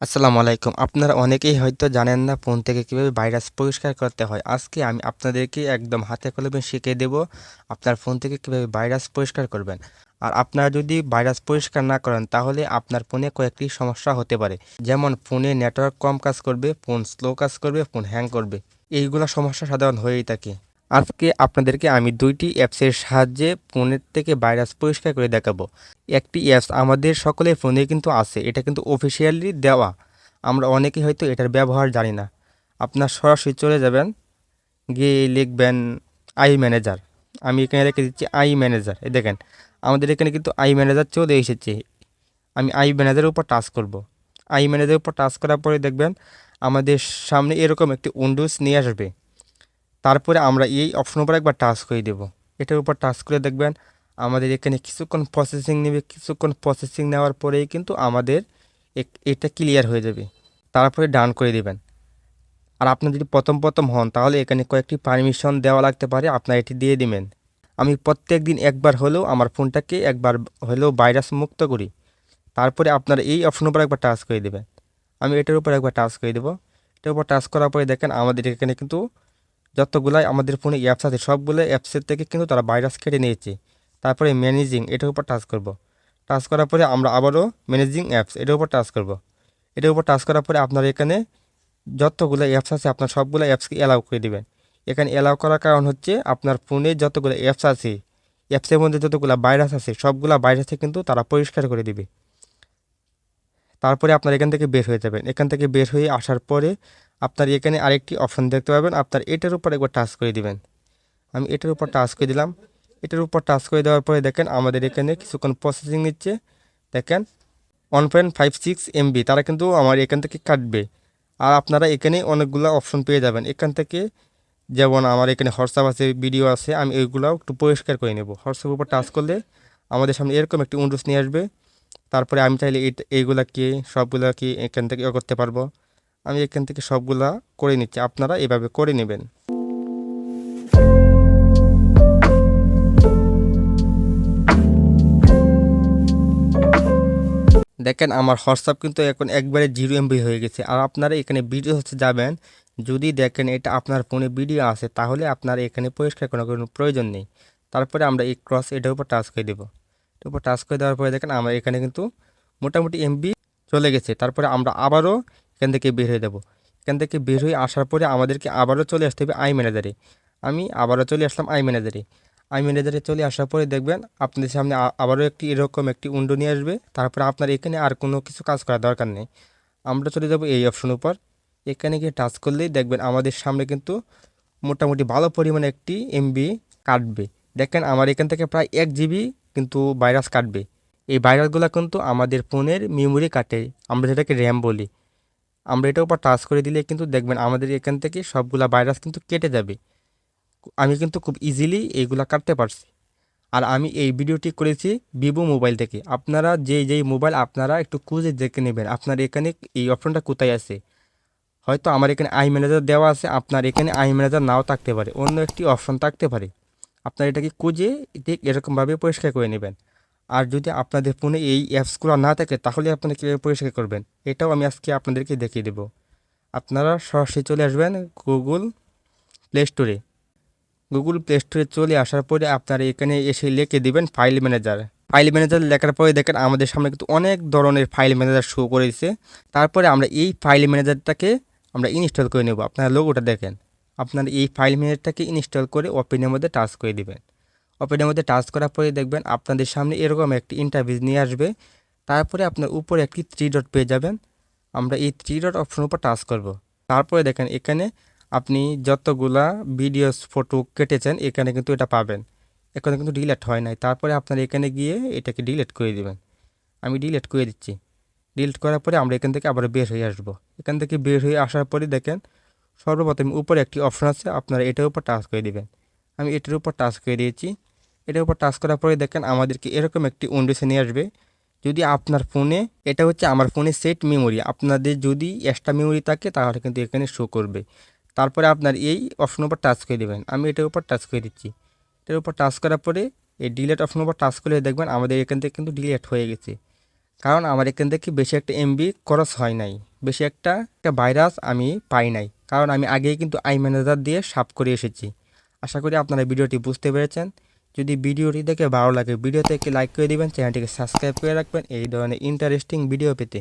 আসসালামু আলাইকুম। আপনারা অনেকেই হয়তো জানেন না ফোন থেকে কীভাবে ভাইরাস পরিষ্কার করতে হয়। আজকে আমি আপনাদেরকে একদম হাতে কলমে শিখিয়ে দেব আপনার ফোন থেকে কীভাবে ভাইরাস পরিষ্কার করবেন। আর আপনারা যদি ভাইরাস পরিষ্কার না করেন, তাহলে আপনার ফোনে কয়েকটি সমস্যা হতে পারে। যেমন, ফোনে নেটওয়ার্ক কম কাজ করবে, ফোন স্লো কাজ করবে, ফোন হ্যাং করবে। এইগুলো সমস্যা সাধারণ হয়েই থাকে। আজকে আপনাদেরকে আমি দুইটি অ্যাপসের সাহায্যে ফোনের থেকে ভাইরাস পরিষ্কার করে দেখাবো। একটি অ্যাপস আমাদের সকলের ফোনে কিন্তু আছে, এটা কিন্তু অফিসিয়ালি দেওয়া। আমরা অনেকেই হয়তো এটার ব্যবহার জানি না। আপনার সরাসরি চলে যাবেন, গিয়ে লিখবেন আই ম্যানেজার। আমি এখানে রেখে দিচ্ছি আই ম্যানেজার। এই দেখেন, আমাদের এখানে কিন্তু আই ম্যানেজার চলে এসেছে। আমি আই ম্যানেজারের উপর টাচ করব। আই ম্যানেজারের উপর টাচ করার পরে দেখবেন, আমাদের সামনে এরকম একটি উইন্ডোজ নিয়ে আসবে। তারপরে আমরা এই অপশন উপর একবার টাচ করে দেব। এটার উপর টাচ করে দেখবেন, আমাদের এখানে কিছুক্ষণ প্রসেসিং নেবে, কিছুক্ষণ প্রসেসিং নেওয়ার পরেই কিন্তু আমাদের এটা ক্লিয়ার হয়ে যাবে। তারপরে ডান করে দেবেন। আর আপনি যদি প্রথম প্রথম হন, তাহলে এখানে কয়েকটি পারমিশন দেওয়া লাগতে পারে, আপনার এটি দিয়ে দিবেন। আমি প্রত্যেক দিন একবার হলেও আমার ফোনটাকে একবার হলেও ভাইরাস মুক্ত করি। তারপরে আপনার এই অপশন উপর একবার টাচ করে দেবেন। আমি এটার উপর একবার টাচ করে দেবো। এটার উপর টাচ করার পরে দেখেন, আমাদের এখানে কিন্তু যতগুলাই আমাদের ফোনে অ্যাপস আছে, সবগুলো অ্যাপসের থেকে কিন্তু তারা ভাইরাস কেটে নিয়েছে। তারপরে ম্যানেজিং এটার উপর টাচ করব। টাচ করার পরে আমরা আবারও ম্যানেজিং অ্যাপস এটার উপর টাচ করব। এটার উপর টাচ করার পরে আপনার এখানে যতগুলো অ্যাপস আছে, আপনার সবগুলো অ্যাপসকে অ্যালাউ করে দেবেন। এখানে অ্যালাউ করার কারণ হচ্ছে আপনার ফোনে যতগুলো অ্যাপস আছে অ্যাপসের মধ্যে যতগুলো ভাইরাস আছে, সবগুলো ভাইরাসে কিন্তু তারা পরিষ্কার করে দিবে। তারপরে আপনার এখান থেকে বের হয়ে যাবেন। এখান থেকে বের হয়ে আসার পরে আপনার এখানে আরেকটি অপশন দেখতে পাবেন। আপনার এটার উপর একবার টাচ করে দিবেন। আমি এটার উপর টাচ করে দিলাম। এটার উপর টাচ করে দেওয়ার পরে দেখেন আমাদের এখানে কিছুক্ষণ প্রসেসিং নিচ্ছে। দেখেন one point five six M B তারা কিন্তু আমার এখান থেকে কাটবে। আর আপনারা এখানে অনেকগুলো অপশন পেয়ে যাবেন। এখান থেকে যেমন আমার এখানে হোয়াটসঅ্যাপ আছে, ভিডিও আছে, আমি ওইগুলো একটু পরিষ্কার করে নেব। হোয়াটসঅ্যাপের উপর টাচ করলে আমাদের সামনে এরকম একটি উন্ডোজ নিয়ে আসবে। তারপরে আমি চাইলে এই, এইগুলা কি, সবগুলা কি এখান থেকে করতে পারব? আমি এখান থেকে সবগুলা করে নিচ্ছি। আপনারা এভাবে করে নেবেন। দেখেন, আমার হোয়াটসঅ্যাপ কিন্তু এখন একবারে জিরো এমবি হয়ে গেছে। আর আপনারা এখানে ভিডিও হচ্ছে যাবেন। যদি দেখেন এটা আপনার ফোনে ভিডিও আছে, তাহলে আপনার এখানে পরিষ্কার করার কোনো প্রয়োজন নেই। তারপরে আমরা এই ক্রস এটার উপর টাচ করে দেবো। এটার উপর টাচ করে দেওয়ার পরে দেখেন আমার এখানে কিন্তু মোটামুটি এমবি চলে গেছে। তারপরে আমরা আবারও এখান থেকে বের হয়ে দেবো এখান থেকে বের হয়ে আসার পরে আমাদেরকে আবারও চলে আসতে হবে আই ম্যানেজারে আমি আবারও চলে আসলাম আই ম্যানেজারে আই ম্যানেজারে চলে আসার পরে দেখবেন আপনাদের সামনে আবারও একটি এরকম একটি উইন্ডো নিয়ে আসবে। তারপরে আপনার এখানে আর কোনো কিছু কাজ করার দরকার নেই। আমরা চলে যাব এই অপশন উপর। এখানে গিয়ে টাচ করলেই দেখবেন আমাদের সামনে কিন্তু মোটামুটি ভালো পরিমাণে একটি এমবি কাটবে। দেখেন আমার এখান থেকে প্রায় এক জিবি কিন্তু ভাইরাস কাটবে। এই ভাইরাসগুলো কিন্তু আমাদের ফোনের মেমোরি কাটে। আমরা যেটাকে র্যাম বলি। আমরা এটার উপর টাচ করে দিলে কিন্তু দেখবেন আমাদের এখান থেকে সবগুলা ভাইরাস কিন্তু কেটে যাবে। আমি কিন্তু খুব ইজিলি এইগুলা কাটতে পারছি। আর আমি এই ভিডিওটি করেছি ভিভো মোবাইল থেকে। আপনারা যেই যেই মোবাইল আপনারা একটু খুঁজে দেখে নেবেন, আপনার এখানে এই অপশনটা কোথায় আছে। হয়তো আমার এখানে আই ম্যানেজার দেওয়া আছে, আপনার এখানে আই ম্যানেজার নাও থাকতে পারে, অন্য একটি অপশন থাকতে পারে। আপনার এটাকে খুঁজে ঠিক এরকমভাবে পরিষ্কার করে নেবেন। আর যদি আপনাদের ফোনে এই অ্যাপসগুলো না থাকে, তাহলে আপনারা কীভাবে পরিষ্কার করবেন? এটাও আমি আজকে আপনাদেরকে দেখিয়ে দেবো। আপনারা সরাসরি চলে আসবেন গুগল প্লে স্টোরে গুগল প্লে স্টোরে চলে আসার পরে আপনারা এখানে এসে লিখে দিবেন ফাইল ম্যানেজার ফাইল ম্যানেজার লেখার পরে দেখেন আমাদের সামনে কিন্তু অনেক ধরনের ফাইল ম্যানেজার শো করেছে। তারপরে আমরা এই ফাইল ম্যানেজারটাকে আমরা ইনস্টল করে নেব। আপনারা লোগোটা দেখেন। আপনারা এই ফাইল ম্যানেজারটাকে ইনস্টল করে ওপেনের মধ্যে টাচ করে দিবেন। ওপেনের মধ্যে টাচ করার পরে দেখবেন আপনাদের সামনে এরকম একটি ইন্টারভিউ নিয়ে আসবে। তারপরে আপনার উপরে একটি থ্রি ডট পেয়ে যাবেন। আমরা এই থ্রি ডট অপশন উপর টাচ করব। তারপরে দেখেন এখানে আপনি যতগুলা ভিডিওস ফটো কেটেছেন, এখানে কিন্তু এটা পাবেন। এখানে কিন্তু ডিলেট হয় নাই। তারপরে আপনার এখানে গিয়ে এটাকে ডিলিট করে দিবেন। আমি ডিলিট করে দিচ্ছি। ডিলিট করার পরে আমরা এখান থেকে আবার বের হয়ে আসব। এখান থেকে বের হয়ে আসার পরে দেখেন সর্বপ্রথম উপরে একটি অপশন আছে, আপনারা এটার উপর টাচ করে দেবেন। আমি এটার উপর টাচ করে দিয়েছি। এটার উপর টাচ করার পরে দেখেন আমাদেরকে এরকম একটি উইন্ডোসে নিয়ে আসবে। যদি আপনার ফোনে, এটা হচ্ছে আমার ফোনে সেট মেমোরি, আপনাদের যদি এক্সট্রা মেমোরি থাকে তাহলে কিন্তু এখানে শো করবে। তারপরে আপনার এই অপশন উপর টাচ করে দেবেন। আমি এটার উপর টাচ করে দিচ্ছি। এটার উপর টাচ করার পরে এই ডিলেট অপশন উপর টাচ করলে দেখবেন আমাদের এখান থেকে কিন্তু ডিলেট হয়ে গেছে। কারণ আমার এখান থেকে বেশি একটা এমবি খরচ হয় নাই। বেশি একটা একটা ভাইরাস আমি পাই নাই। কারণ আমি আগেই কিন্তু আই ম্যানেজার দিয়ে সাফ করে এসেছি। আশা করি আপনারা ভিডিওটি বুঝতে পেরেছেন। যদি ভিডিওটি দেখে ভালো লাগে, ভিডিওতে একটি লাইক করে দিবেন, চ্যানেলটিকে সাবস্ক্রাইব করে রাখবেন। এই ধরনের ইন্টারেস্টিং ভিডিও পেতে।